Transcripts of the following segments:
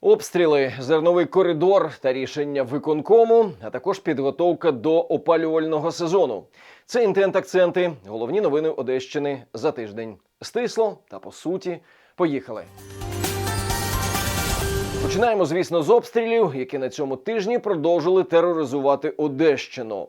Обстріли, зерновий коридор та рішення виконкому, а також підготовка до опалювального сезону. Це інтент-акценти, головні новини Одещини за тиждень. Стисло та по суті. Поїхали. Починаємо, звісно, з обстрілів, які на цьому тижні продовжили тероризувати Одещину.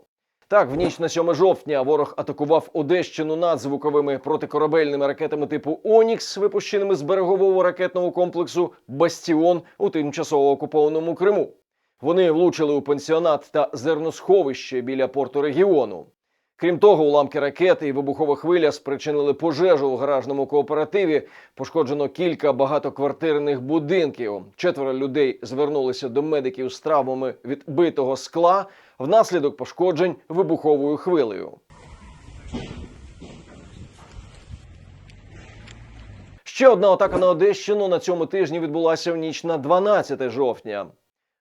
Так, в ніч на 7 жовтня ворог атакував Одещину надзвуковими протикорабельними ракетами типу Онікс, випущеними з берегового ракетного комплексу Бастіон у тимчасово окупованому Криму. Вони влучили у пансіонат та зерносховище біля порту регіону. Крім того, уламки ракети і вибухова хвиля спричинили пожежу у гаражному кооперативі. Пошкоджено кілька багатоквартирних будинків. Четверо людей звернулися до медиків з травмами від битого скла внаслідок пошкоджень вибуховою хвилею. Ще одна атака на Одещину на цьому тижні відбулася в ніч на 12 жовтня.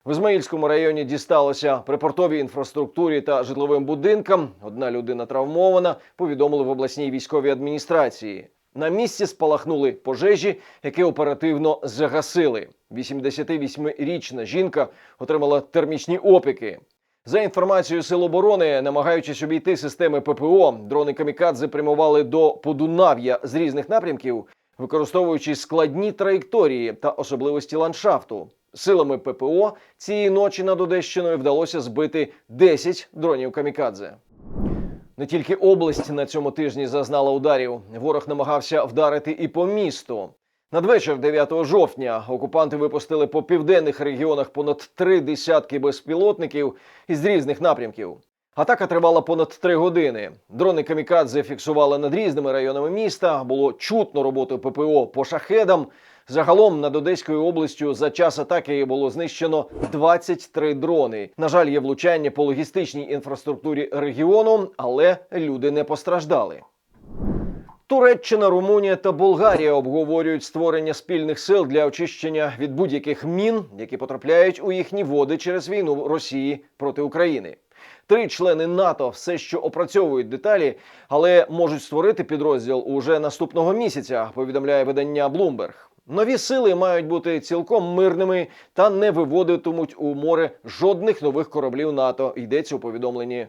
В Ізмаїльському районі дісталося припортовій інфраструктурі та житловим будинкам. Одна людина травмована, повідомили в обласній військовій адміністрації. На місці спалахнули пожежі, які оперативно загасили. 88-річна жінка отримала термічні опіки. За інформацією Сил оборони, намагаючись обійти системи ППО, дрони камікадзе прямували до Подунав'я з різних напрямків, використовуючи складні траєкторії та особливості ландшафту. Силами ППО цієї ночі над Одещиною вдалося збити 10 дронів камікадзе. Не тільки область на цьому тижні зазнала ударів. Ворог намагався вдарити і по місту. Надвечір 9 жовтня окупанти випустили по південних регіонах понад три десятки безпілотників із різних напрямків. Атака тривала понад три години. Дрони камікадзе фіксували над різними районами міста. Було чутно роботу ППО по шахедам. Загалом над Одеською областю за час атаки було знищено 23 дрони. На жаль, є влучання по логістичній інфраструктурі регіону, але люди не постраждали. Туреччина, Румунія та Болгарія обговорюють створення спільних сил для очищення від будь-яких мін, які потрапляють у їхні води через війну Росії проти України. Три члени НАТО все ще опрацьовують деталі, але можуть створити підрозділ уже наступного місяця. Повідомляє видання Bloomberg. Нові сили мають бути цілком мирними та не виводитимуть у море жодних нових кораблів НАТО. Йдеться у повідомленні.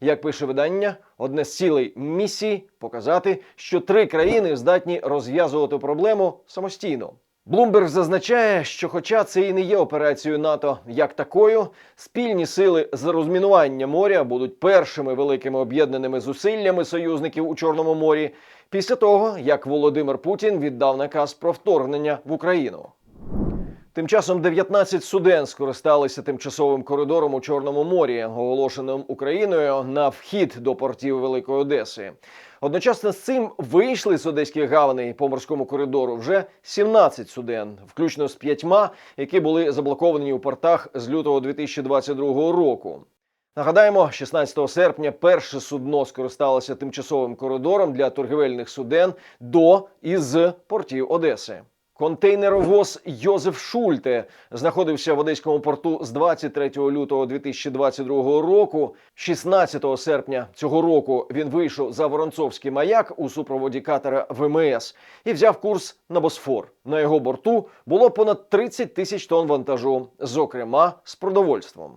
Як пише видання, одне з цілей місії показати, що три країни здатні розв'язувати проблему самостійно. Блумберг зазначає, що, хоча це і не є операцією НАТО як такою, спільні сили з розмінування моря будуть першими великими об'єднаними зусиллями союзників у Чорному морі після того, як Володимир Путін віддав наказ про вторгнення в Україну. Тим часом 19 суден скористалися тимчасовим коридором у Чорному морі, оголошеним Україною на вхід до портів Великої Одеси. Одночасно з цим вийшли з одеських гаваней по морському коридору вже 17 суден, включно з п'ятьма, які були заблоковані у портах з лютого 2022 року. Нагадаємо, 16 серпня перше судно скористалося тимчасовим коридором для торгівельних суден до і з портів Одеси. Контейнеровоз Йозеф Шульте знаходився в одеському порту з 23 лютого 2022 року. 16 серпня цього року він вийшов за Воронцовський маяк у супроводі катера ВМС і взяв курс на Босфор. На його борту було понад 30 тисяч тонн вантажу, зокрема з продовольством.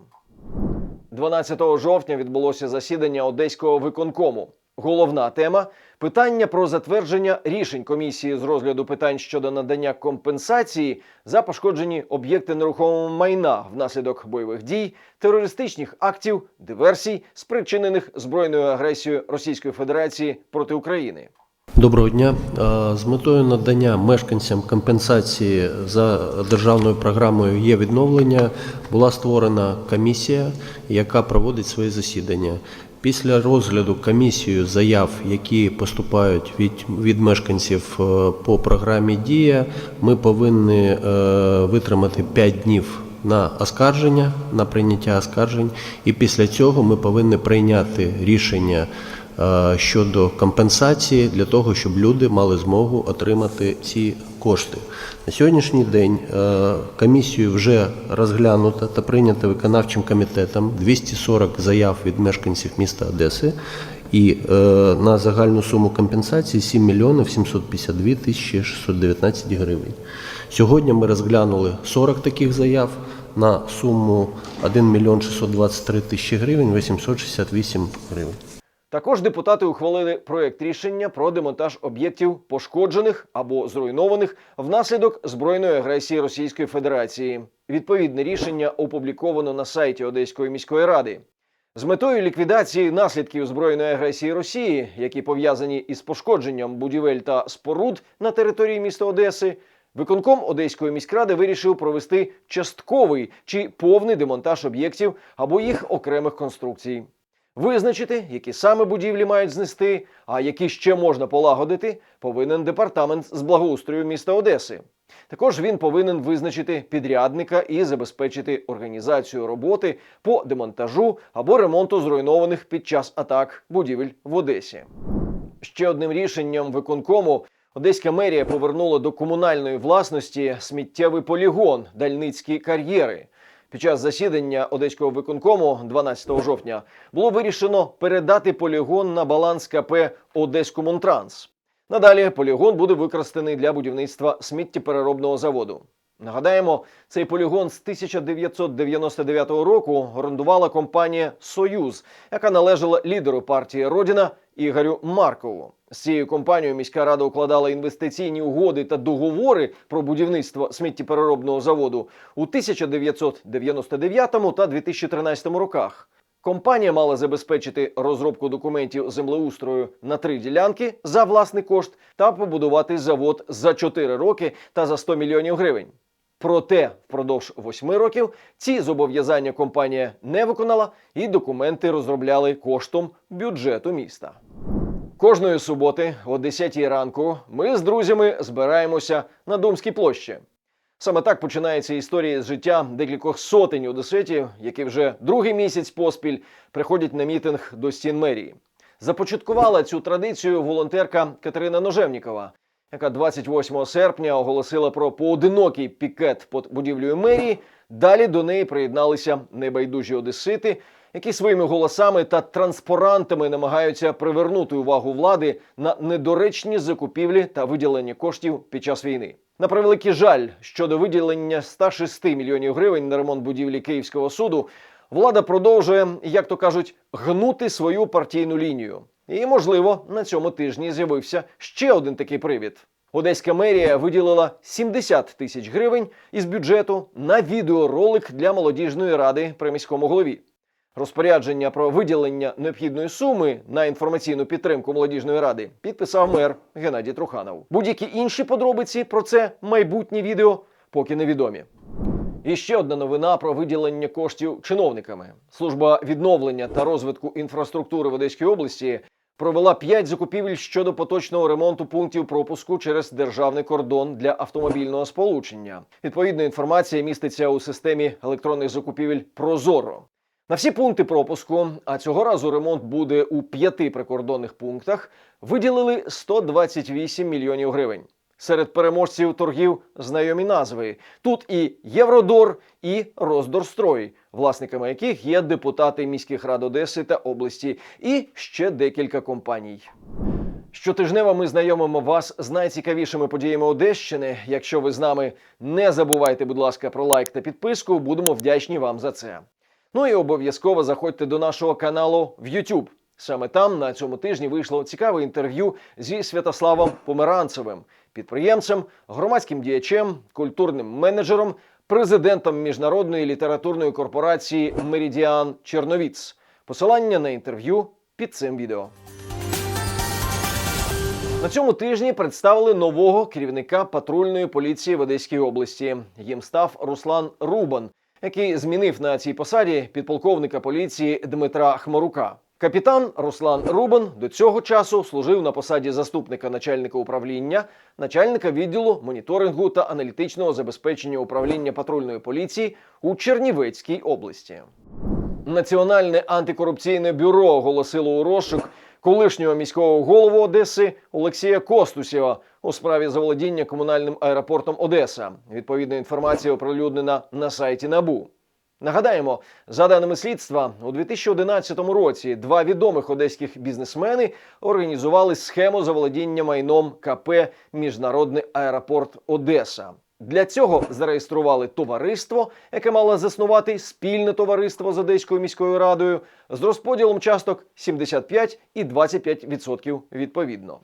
12 жовтня відбулося засідання одеського виконкому. Головна тема питання про затвердження рішень комісії з розгляду питань щодо надання компенсації за пошкоджені об'єкти нерухомого майна внаслідок бойових дій, терористичних актів, диверсій, спричинених збройною агресією Російської Федерації проти України. Доброго дня. Е, З метою надання мешканцям компенсації за державною програмою є відновлення була створена комісія, яка проводить свої засідання. Після розгляду комісією заяв, які поступають від, від мешканців е, по програмі Дія, ми повинні е, витримати 5 днів на оскарження, на прийняття оскаржень, і після цього ми повинні прийняти рішення щодо компенсації для того, щоб люди мали змогу отримати ці кошти. На сьогоднішній день е, комісію вже розглянуто та прийнято виконавчим комітетом 240 заяв від мешканців міста Одеси. і е, на загальну суму компенсації 7 мільйонів 752 тисячі 619 гривень. Сьогодні ми розглянули 40 таких заяв на суму 1 мільйон 623 тисячі гривень 868 гривень. Також депутати ухвалили проект рішення про демонтаж об'єктів, пошкоджених або зруйнованих внаслідок збройної агресії Російської Федерації. Відповідне рішення опубліковано на сайті Одеської міської ради. З метою ліквідації наслідків збройної агресії Росії, які пов'язані із пошкодженням будівель та споруд на території міста Одеси, виконком Одеської міськради вирішив провести частковий чи повний демонтаж об'єктів або їх окремих конструкцій. Визначити, які саме будівлі мають знести, а які ще можна полагодити, повинен департамент з благоустрою міста Одеси. Також він повинен визначити підрядника і забезпечити організацію роботи по демонтажу або ремонту зруйнованих під час атак будівель в Одесі. Ще одним рішенням виконкому Одеська мерія повернула до комунальної власності сміттєвий полігон Дальницькі кар'єри. Під час засідання одеського виконкому 12 жовтня було вирішено передати полігон на баланс КП Одеськомунтранс. Надалі полігон буде використаний для будівництва сміттєпереробного заводу. Нагадаємо, цей полігон з 1999 року орендувала компанія Союз, яка належала лідеру партії Родіна Ігорю Маркову. З цією компанією міська рада укладала інвестиційні угоди та договори про будівництво сміттєпереробного заводу у 1999 та 2013 роках. Компанія мала забезпечити розробку документів землеустрою на три ділянки за власний кошт та побудувати завод за 4 роки та за 100 мільйонів гривень. Проте впродовж восьми років ці зобов'язання компанія не виконала і документи розробляли коштом бюджету міста. Кожної суботи о 10 ранку ми з друзями збираємося на Думській площі. Саме так починається історія з життя декількох сотень одеситів, які вже другий місяць поспіль приходять на мітинг до стін мерії. Започаткувала цю традицію волонтерка Катерина Ножевнікова, яка 28 серпня оголосила про поодинокий пікет під будівлею мерії. Далі до неї приєдналися небайдужі одесити, які своїми голосами та транспарантами намагаються привернути увагу влади на недоречні закупівлі та виділення коштів під час війни. На превеликий жаль, щодо виділення 106 мільйонів гривень на ремонт будівлі Київського суду, влада продовжує, як то кажуть, гнути свою партійну лінію. І, можливо, на цьому тижні з'явився ще один такий привід. Одеська мерія виділила 70 тисяч гривень із бюджету на відеоролик для молодіжної ради при міському голові. Розпорядження про виділення необхідної суми на інформаційну підтримку молодіжної ради підписав мер Геннадій Труханов. Будь-які інші подробиці про це майбутнє відео поки невідомі. І ще одна новина про виділення коштів чиновниками. Служба відновлення та розвитку інфраструктури в Одеській області провела 5 закупівель щодо поточного ремонту пунктів пропуску через державний кордон для автомобільного сполучення. Відповідна інформація міститься у системі електронних закупівель Прозоро. На всі пункти пропуску, а цього разу ремонт буде у п'яти прикордонних пунктах, виділили 128 мільйонів гривень. Серед переможців торгів знайомі назви. Тут і Євродор, і Роздорстрой, власниками яких є депутати міських рад Одеси та області, і ще декілька компаній. Щотижнево ми знайомимо вас з найцікавішими подіями Одещини. Якщо ви з нами, не забувайте, будь ласка, про лайк та підписку. Будемо вдячні вам за це. Ну і обов'язково заходьте до нашого каналу в YouTube. Саме там на цьому тижні вийшло цікаве інтерв'ю зі Святославом Померанцевим, підприємцем, громадським діячем, культурним менеджером, президентом міжнародної літературної корпорації Меридіан Черновіц. Посилання на інтерв'ю під цим відео. На цьому тижні представили нового керівника патрульної поліції в Одеській області. Їм став Руслан Рубан, який змінив на цій посаді підполковника поліції Дмитра Хмарука. Капітан Руслан Рубан до цього часу служив на посаді заступника начальника управління, начальника відділу моніторингу та аналітичного забезпечення управління патрульної поліції у Чернівецькій області. Національне антикорупційне бюро оголосило у розшук колишнього міського голову Одеси Олексія Костусєва у справі заволодіння комунальним аеропортом Одеса. Відповідна інформація оприлюднена на сайті НАБУ. Нагадаємо, за даними слідства, у 2011 році два відомих одеських бізнесмени організували схему заволодіння майном КП Міжнародний аеропорт Одеса. Для цього зареєстрували товариство, яке мало заснувати спільне товариство з Одеською міською радою з розподілом часток 75 і 25% відповідно.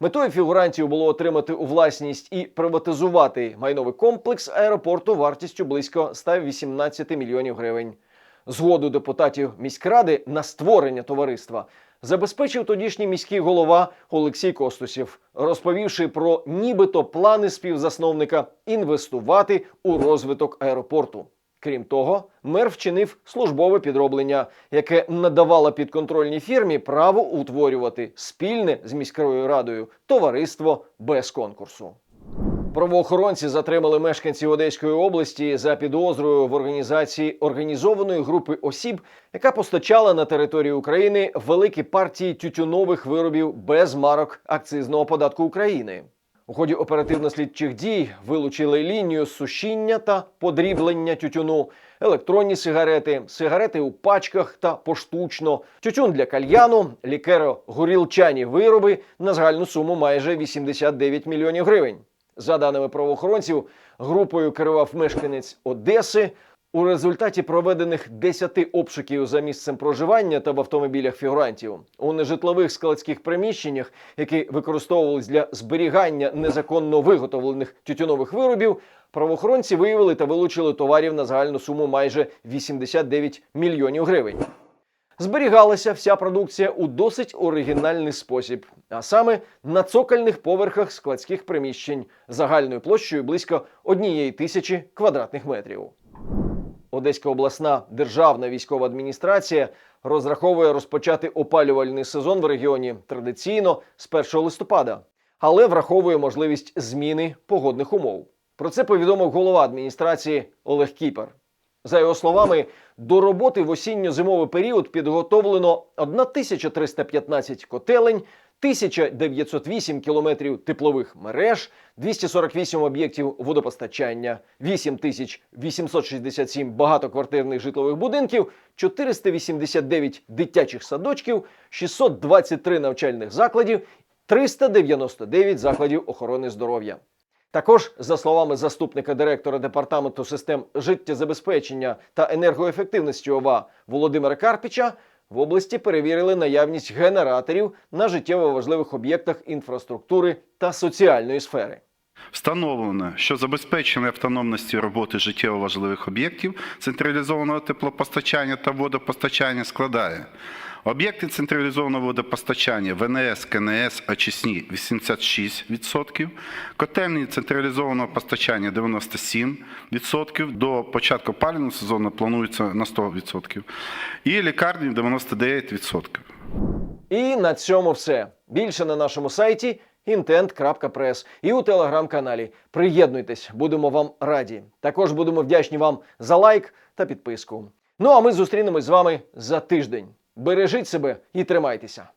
Метою фігурантів було отримати у власність і приватизувати майновий комплекс аеропорту вартістю близько 118 мільйонів гривень. Згоду депутатів міськради на створення товариства забезпечив тодішній міський голова Олексій Костусів, розповівши про нібито плани співзасновника інвестувати у розвиток аеропорту. Крім того, мер вчинив службове підроблення, яке надавало підконтрольній фірмі право утворювати спільне з міською радою товариство без конкурсу. Правоохоронці затримали мешканців Одеської області за підозрою в організації організованої групи осіб, яка постачала на територію України великі партії тютюнових виробів без марок акцизного податку України. У ході оперативно-слідчих дій вилучили лінію сушіння та подріблення тютюну, електронні сигарети, сигарети у пачках та поштучно, тютюн для кальяну, лікеро-горілчані вироби на загальну суму майже 89 мільйонів гривень. За даними правоохоронців, групою керував мешканець Одеси. У результаті проведених 10 обшуків за місцем проживання та в автомобілях фігурантів у нежитлових складських приміщеннях, які використовувались для зберігання незаконно виготовлених тютюнових виробів, правоохоронці виявили та вилучили товарів на загальну суму майже 89 мільйонів гривень. Зберігалася вся продукція у досить оригінальний спосіб, а саме на цокольних поверхах складських приміщень загальною площею близько однієї тисячі квадратних метрів. Одеська обласна державна військова адміністрація розраховує розпочати опалювальний сезон в регіоні традиційно з 1 листопада, але враховує можливість зміни погодних умов. Про це повідомив голова адміністрації Олег Кіпер. За його словами, до роботи в осінньо-зимовий період підготовлено 1315 котелень, 1908 кілометрів теплових мереж, 248 об'єктів водопостачання, 8867 багатоквартирних житлових будинків, 489 дитячих садочків, 623 навчальних закладів, 399 закладів охорони здоров'я. Також, за словами заступника директора департаменту систем життєзабезпечення та енергоефективності ОВА Володимира Карпіча, в області перевірили наявність генераторів на життєво важливих об'єктах інфраструктури та соціальної сфери. Встановлено, що забезпечення автономності роботи життєво важливих об'єктів централізованого теплопостачання та водопостачання складає об'єкти централізованого водопостачання ВНС, КНС, очисні 86%, котельні централізованого постачання 97%, до початку опалювального сезону планується на 100%, і лікарні 99%. І на цьому все. Більше на нашому сайті intent.press і у телеграм-каналі. Приєднуйтесь, будемо вам раді. Також будемо вдячні вам за лайк та підписку. Ну а ми зустрінемось з вами за тиждень. Бережіть себе і тримайтеся.